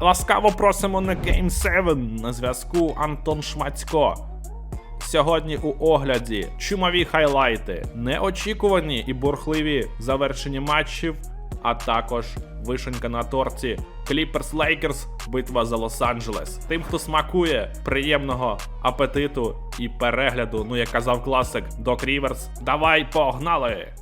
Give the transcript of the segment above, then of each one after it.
Ласкаво просимо на Game 7 на зв'язку Антон Шмацько. Сьогодні у огляді чумові хайлайти, неочікувані і бурхливі завершення матчів, а також вишенька на торті Clippers Lakers битва за Лос-Анджелес. Тим, хто смакує, приємного апетиту і перегляду, ну як казав класик Док Ріверс. Давай погнали!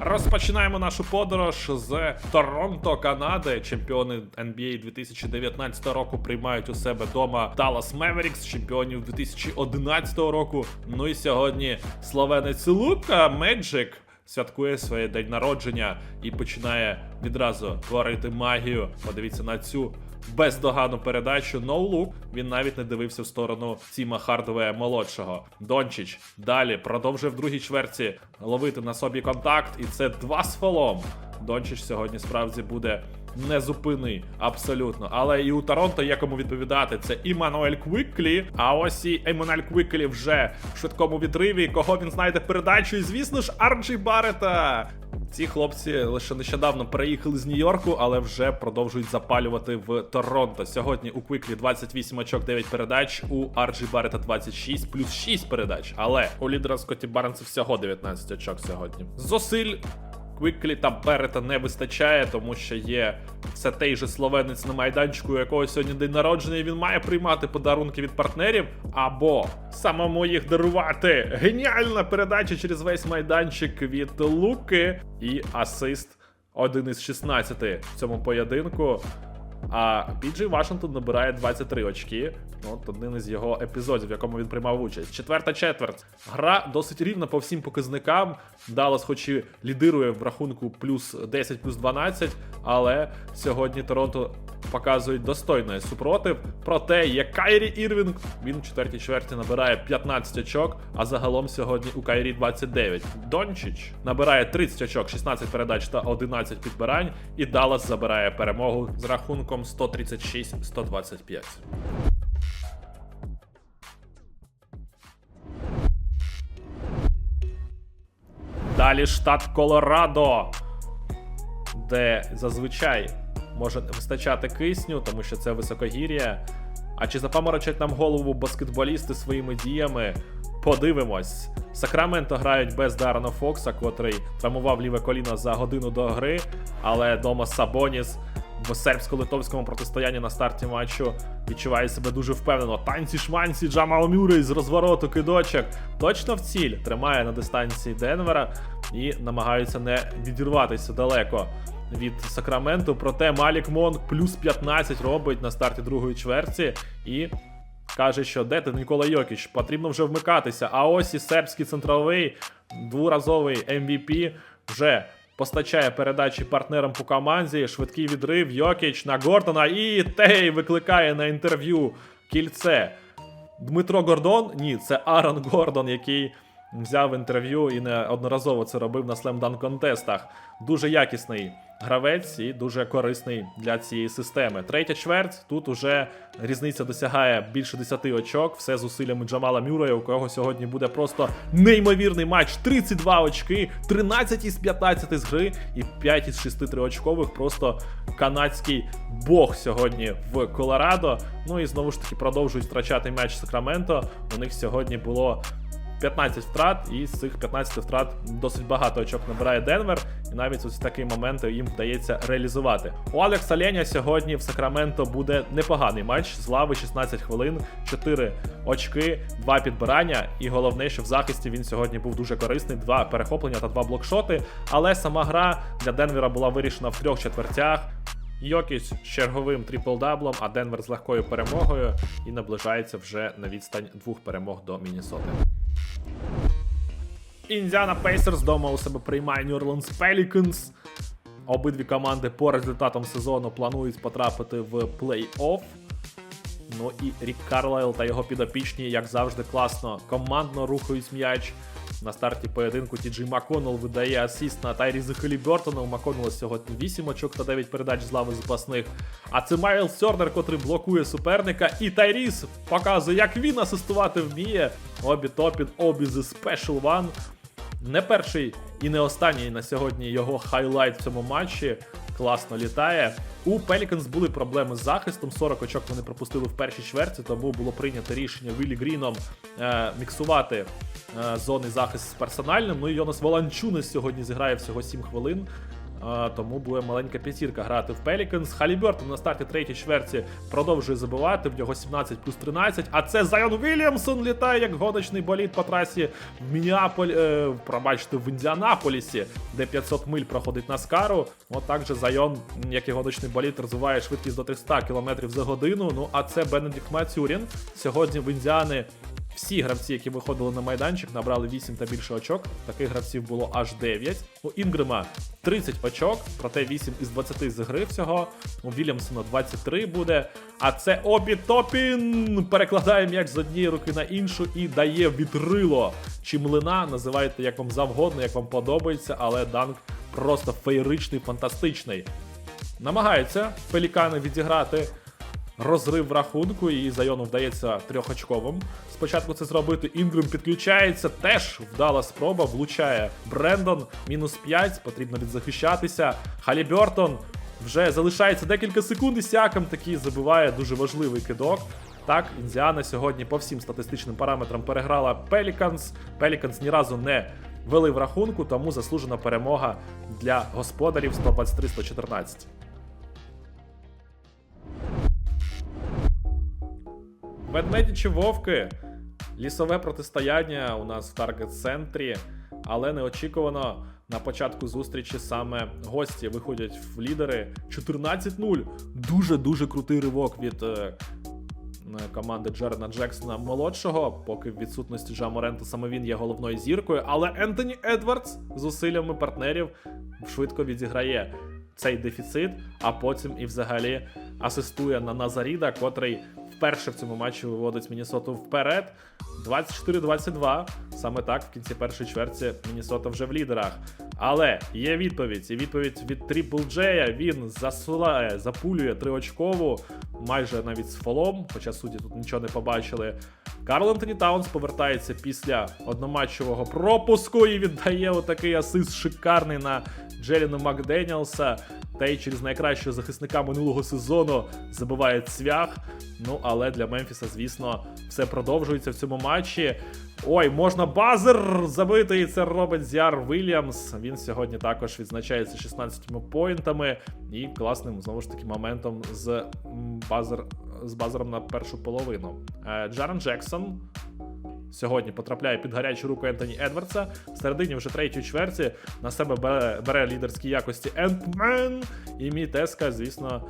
Розпочинаємо нашу подорож з Торонто, Канади. Чемпіони NBA 2019 року приймають у себе вдома Dallas Mavericks, чемпіонів 2011 року. Ну і сьогодні словенець Лука Меджик святкує своє день народження і починає відразу творити магію. Подивіться на цю бездоганну передачу. No look. Він навіть не дивився в сторону Тіма Хардвея молодшого. Дончич далі продовжує в другій чверті ловити на собі контакт, і це два з фолом. Дончич сьогодні справді буде незупинний абсолютно. Але і у Торонто є кому відповідати. Це і Мануель Квиклі. А ось і Еммануель Квиклі вже в швидкому відриві. Кого він знайде передачу? І звісно ж, Арджі Барета. Ці хлопці лише нещодавно переїхали з Нью-Йорку, але вже продовжують запалювати в Торонто. Сьогодні у Квиклі 28 очок, 9 передач, у Арджі Барета 26 плюс 6 передач. Але у лідера Скотті Барнса всього 19 очок сьогодні. Зусиль Квіклі там перета не вистачає, тому що є все той же словенець на майданчику, у якого сьогодні день народження, і він має приймати подарунки від партнерів, або самому їх дарувати. Геніальна передача через весь майданчик від Луки і асист. Один із 16 в цьому поєдинку. А Піджей Вашингтон набирає 23 очки. От один із його епізодів, в якому він приймав участь. Четверта четверть. Гра досить рівна по всім показникам. Даллас, хоч і лідирує в рахунку плюс 10, плюс 12, але сьогодні Торонто показують достойний супротив. Проте є Кайрі Ірвінг. Він у четвертій чверті набирає 15 очок, а загалом сьогодні у Кайрі 29. Дончич набирає 30 очок, 16 передач та 11 підбирань. І Даллас забирає перемогу з рахунком 136-125. Далі штат Колорадо, де зазвичай може вистачати кисню, тому що це високогір'я. А чи запаморочать нам голову баскетболісти своїми діями? Подивимось. Сакраменто грають без Дарана Фокса, котрий травмував ліве коліно за годину до гри, але дома Сабоніс в сербсько-литовському протистоянні на старті матчу відчуває себе дуже впевнено. Танці шманці Джамал Мюррей з розвороту кидочок. Точно в ціль тримає на дистанції Денвера і намагаються не відірватися далеко від Сакраменту. Проте Малік Монк плюс 15 робить на старті другої чверті і. Каже, що де ти Нікола Йокіч, потрібно вже вмикатися. А ось і сербський центровий двуразовий MVP вже постачає передачі партнерам по команді. Швидкий відрив Йокіч на Гордона і Тей викликає на інтерв'ю кільце. Дмитро Гордон? Ні, це Аарон Гордон, який взяв інтерв'ю і неодноразово це робив на слемдан контестах. Дуже якісний гравець і дуже корисний для цієї системи. Третя чверть тут уже різниця досягає більше 10 очок. Все зусиллями Джамала Мюррея, у кого сьогодні буде просто неймовірний матч. 32 очки, 13 із 15 з гри і 5 із 6 триочкових. Просто канадський бог сьогодні в Колорадо. Ну і знову ж таки продовжують втрачати м'яч Сакраменто. У них сьогодні було 15 втрат, і з цих 15 втрат досить багато очок набирає Денвер, і навіть ось такі моменти їм вдається реалізувати. У Алекса Леня сьогодні в Сакраменто буде непоганий матч з лави 16 хвилин, 4 очки, 2 підбирання. І головне, що в захисті він сьогодні був дуже корисний, 2 перехоплення та 2 блокшоти. Але сама гра для Денвера була вирішена в трьох четвертях. Йокіч з черговим трипл-даблом, а Денвер з легкою перемогою і наближається вже на відстань двох перемог до Міннесоти. Індіана Пейсерс дома у себе приймає New Orleans Pelicans. Обидві команди по результатам сезону планують потрапити в плей-офф. Ну і Рік Карлайл та його підопічні, як завжди, класно командно рухають м'яч. На старті поєдинку Тіджі Маконел видає асіст на Тайріза Хелібертона. У Маконела сьогодні 8 очок та 9 передач з лави запасних. А це Майлз Тернер, котрий блокує суперника. І Тайріс показує, як він асистувати вміє. Обі топін, обі the special one. Не перший і не останній на сьогодні його хайлайт в цьому матчі. Класно літає. У Пеліканс були проблеми з захистом. 40 очок вони пропустили в першій чверті, тому було прийнято рішення Віллі Гріном е, міксувати е, зони захист з персональним. Ну і Йонас Воланчунес сьогодні зіграє всього 7 хвилин. Тому буде маленька п'ятірка грати в Пеліканс. Халібертон на старті третій чверті продовжує забивати. В нього 17 плюс 13. А це Зайон Вільямсон літає як гоночний болід по трасі в Мініаполь, е, пробачте, в Індіанаполісі, де 500 миль проходить Наскару. Отак же Зайон, як і гоночний болід, розвиває швидкість до 300 км за годину. Ну а це Бенедикт Мацюрін. Сьогодні в Індіани всі гравці, які виходили на майданчик, набрали 8 та більше очок. Таких гравців було аж 9. У Інгрема 30 очок, проте 8 із 20 з гри всього. У Вільямсона 23 буде. А це Обі Топін перекладає м'яч з однієї руки на іншу і дає вітрило чи млина. Називайте як вам завгодно, як вам подобається, але данк просто феєричний, фантастичний. Намагаються пелікани відіграти розрив рахунку, і Зайону вдається трьохочковим. Спочатку це зробити. Інгрем підключається. Теж вдала спроба, влучає Брендон. Мінус 5, потрібно відзахищатися. Халібертон вже залишається декілька секунд, і сякам такий забиває дуже важливий кидок. Так, Індіана сьогодні по всім статистичним параметрам переграла Пеліканс. Пеліканс ні разу не вели в рахунку, тому заслужена перемога для господарів 123-114. Ведмеді чи вовки? Лісове протистояння у нас в таргет-центрі, але неочікувано на початку зустрічі саме гості виходять в лідери 14-0. Дуже-дуже крутий ривок від е, команди Джерена Джексона молодшого. Поки в відсутності Жа Морента саме він є головною зіркою. Але Ентоні Едвардс з зусиллями партнерів швидко відіграє цей дефіцит, а потім і взагалі асистує на Назаріда, котрий вперше в цьому матчі виводить Мінісоту вперед. 24-22. Саме так в кінці першої чверті Мінісота вже в лідерах. Але є відповідь. І відповідь від Трипл Джея. Він засилає, запулює триочкову, майже навіть з фолом, хоча судді тут нічого не побачили. Карл Антоні Таунс повертається після одноматчевого пропуску і віддає отакий асист шикарний на Джеліна Макденіелса. Та й через найкращого захисника минулого сезону забиває цвях. Ну, але для Мемфіса, звісно, все продовжується в цьому матчі. Ой, можна базер забити, і це робить Зяр Вільямс. Він сьогодні також відзначається 16 поінтами і класним знову ж таки моментом з базер з базером на першу половину. Е, Джарен Джексон сьогодні потрапляє під гарячу руку Ентоні Едвардса. В середині вже третьої чверті на себе бере, бере лідерські якості Ентмен. І мітеска, звісно,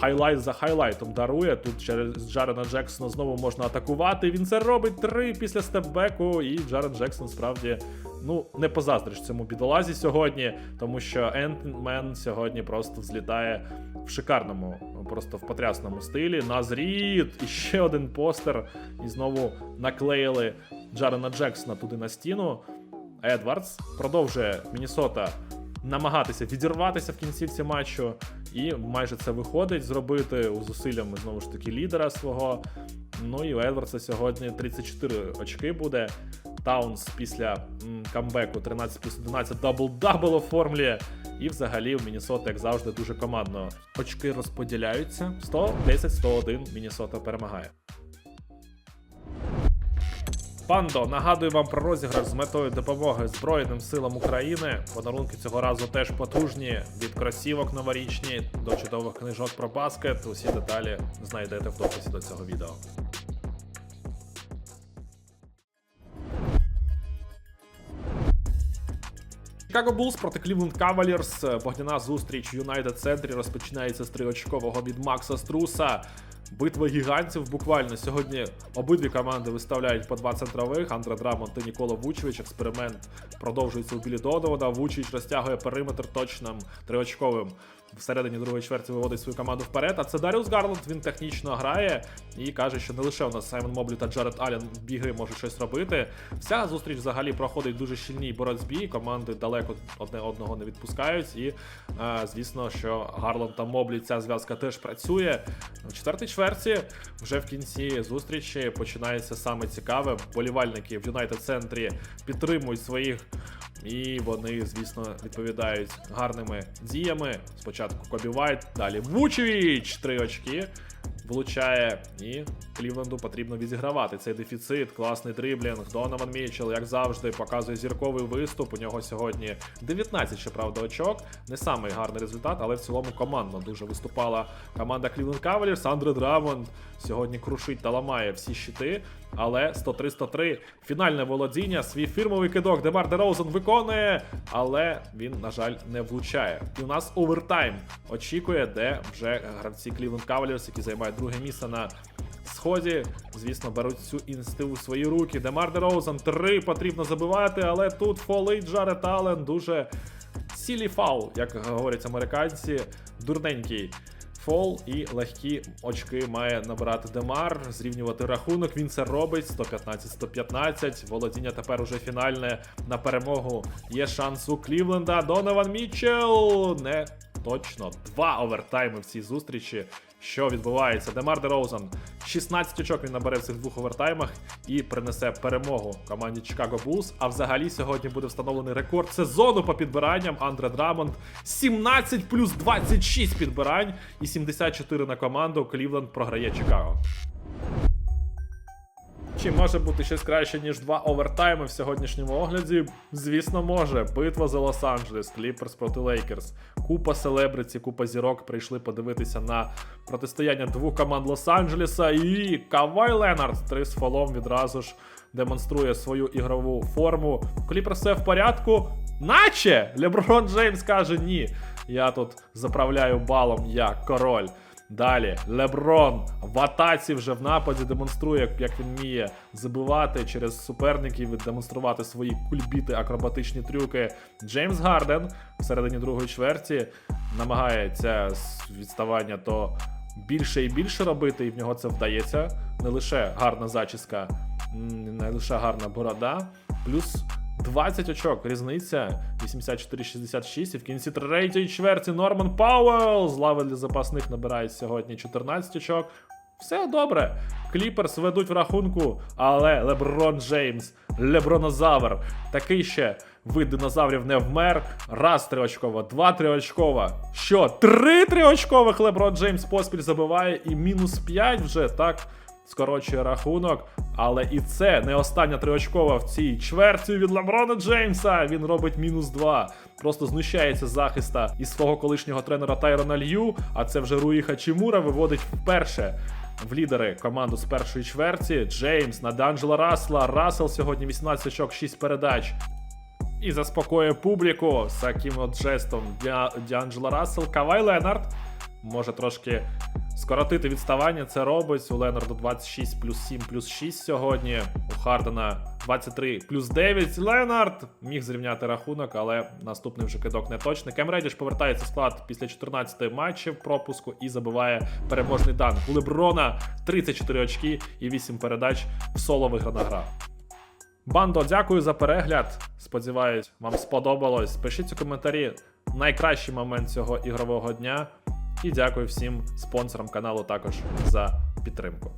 хайлайт за хайлайтом дарує. Тут через Джарена Джексона знову можна атакувати. Він це робить три після степбеку. І Джарен Джексон справді. Ну, не позаздриш цьому бідолазі сьогодні, тому що Ентмен сьогодні просто взлітає в шикарному, просто в потрясному стилі. Назріт, і ще один постер. І знову наклеїли Джарена Джексона туди на стіну. Едвардс продовжує Мінісота намагатися відірватися в кінцівці матчу, і майже це виходить зробити у зусиллями знову ж таки лідера свого. Ну і у Едвардса сьогодні 34 очки буде. Таунс після камбеку 13 плюс 11 дабл-дабл оформлює. І взагалі в Мінісота, як завжди, дуже командно. Очки розподіляються. 110-101 Мінісота перемагає. Пандо, нагадую вам про розіграш з метою допомоги Збройним силам України. Подарунки цього разу теж потужні від кросівок новорічні до чудових книжок про баскет. Усі деталі знайдете в дописі до цього відео. Chicago Булс проти Клівленд Кавалірс. Вогняна зустріч Юнайтед центрі розпочинається з триочкового від Макса Струса. Битва гігантів буквально сьогодні обидві команди виставляють по два центрових. Андре Драмонт та Нікола Вучевич. Експеримент продовжується у білі Донована. Вучевич розтягує периметр точним триочковим. Всередині другої чверті виводить свою команду вперед. А це Даріус Гарланд. Він технічно грає і каже, що не лише у нас Саймон Моблі та Джаред Аллен біги можуть щось робити. Вся зустріч взагалі проходить дуже щільній боротьбі. Команди далеко одне одного не відпускають. І е, звісно, що Гарланд та Моблі ця зв'язка теж працює. В четвертій чверті. Вже в кінці зустрічі починається саме цікаве. Болівальники в Юнайтед центрі підтримують своїх. І вони, звісно, відповідають гарними діями. Спочатку Кобі Вайт, далі Вучевіч, три очки влучає, і Клівленду потрібно відігравати цей дефіцит. Класний дриблінг. Донован Мічел, як завжди, показує зірковий виступ. У нього сьогодні 19, щоправда, очок. Не самий гарний результат, але в цілому командно дуже виступала команда Cleveland Cavaliers. Андре Драмонд сьогодні крушить та ламає всі щити. Але 103-103 фінальне володіння, свій фірмовий кидок Демар Дерозен виконує, але він, на жаль, не влучає. І у нас овертайм очікує, де вже гравці Cleveland Cavaliers, які займають друге місце на сході, звісно, беруть цю ініціативу в свої руки. Демар Дерозен 3 потрібно забивати, але тут фолить Джарет Аллен дуже сілі фаул, як говорять американці, дурненький. Фол і легкі очки має набирати Демар, зрівнювати рахунок. Він це робить 115-115. Володіння тепер уже фінальне на перемогу. Є шанс у Клівленда. Донован Мітчелл не точно. Два овертайми в цій зустрічі. Що відбувається? Демар Дерозан 16 очок він набере в цих двох овертаймах і принесе перемогу команді Chicago Bulls. А взагалі сьогодні буде встановлений рекорд сезону по підбиранням. Андре Драмонд 17 плюс 26 підбирань і 74 на команду. Клівленд програє Чикаго. Чи може бути щось краще, ніж два овертайми в сьогоднішньому огляді? Звісно, може. Битва за Лос-Анджелес, Кліперс проти Лейкерс. Купа селебриці, купа зірок прийшли подивитися на протистояння двох команд Лос-Анджелеса. І Кавай Ленард три з фолом відразу ж демонструє свою ігрову форму. У Кліперс все в порядку. Наче Леброн Джеймс каже ні. Я тут заправляю балом, я король. Далі Леброн в атаці вже в нападі демонструє, як він вміє забивати через суперників, і демонструвати свої кульбіти, акробатичні трюки. Джеймс Гарден всередині другої чверті намагається відставання то більше і більше робити, і в нього це вдається. Не лише гарна зачіска, не лише гарна борода, плюс 20 очок, різниця 84-66. І в кінці третьої чверті Норман Пауелл з лави для запасних набирає сьогодні 14 очок. Все добре. Кліперс ведуть в рахунку, але Леброн Джеймс, Лебронозавр, такий ще вид динозаврів не вмер. Раз триочкова, два триочкова. Що? Три триочкових Леброн Джеймс поспіль забиває і мінус 5 вже так скорочує рахунок. Але і це не остання триочкова в цій чверті від Леброна Джеймса. Він робить мінус 2. Просто знущається захиста із свого колишнього тренера Тайрона Лью. А це вже Руї Хачімура виводить вперше в лідери команду з першої чверті. Джеймс на Данджела Расла. Рассел сьогодні 18 очок, 6 передач. І заспокоює публіку з таким от жестом. Діанджела Рассел. Кавай Ленард може трошки скоротити відставання. Це робить. У Ленарду 26 плюс 7 плюс 6 сьогодні. У Хардена 23 плюс 9. Ленард міг зрівняти рахунок, але наступний вже кидок не точний. Кем Редіш повертається в склад після 14 матчів пропуску і забиває переможний дан. У Леброна 34 очки і 8 передач в соло виграна гра. Бандо, дякую за перегляд. Сподіваюсь, вам сподобалось. Пишіть у коментарі найкращий момент цього ігрового дня. І дякую всім спонсорам каналу також за підтримку.